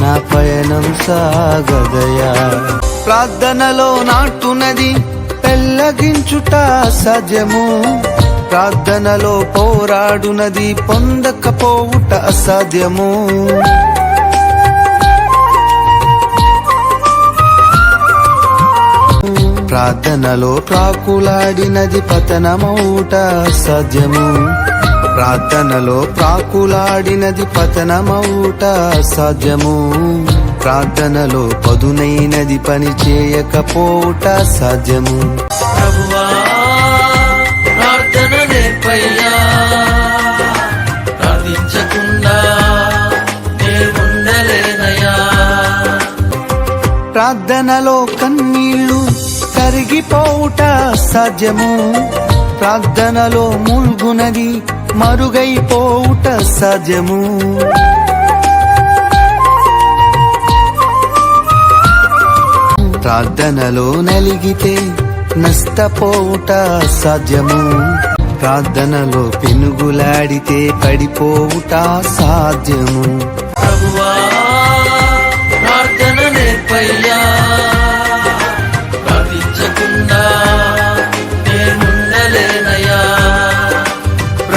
నా పయనం సాగదయా. ప్రార్థనలో నాటునది పెళ్ళగించుట అసాధ్యము. ప్రార్థనలో పోరాడునది పొందకపోవుట అసాధ్యము. ప్రార్థనలో ప్రాకులాడినది పతనమౌట సాధ్యము ప్రార్థనలో ప్రాకులాడినది పతనమౌట సాధ్యము. ప్రార్థనలో పదునైనది పని చేయకపోవుట సాధ్యము. ప్రభువా ప్రార్థన నేర్పయ్యా. ప్రార్థించకుండా నే ఉండలేనయ్యా ప్రార్థనలో కన్నీళ్ళు కరిగిపోవుట సాధ్యము. ప్రార్థనలో ముల్గునది మరుగైపోవుట సజము ప్రార్థనలో నలిగితే నష్టపోవుట సాధ్యము. ప్రార్థనలో పెనుగులాడితే పడిపోవుట సాధ్యము. ప్రభువా ప్రార్థన నేర్పయ్యా. ప్రార్థించకుండా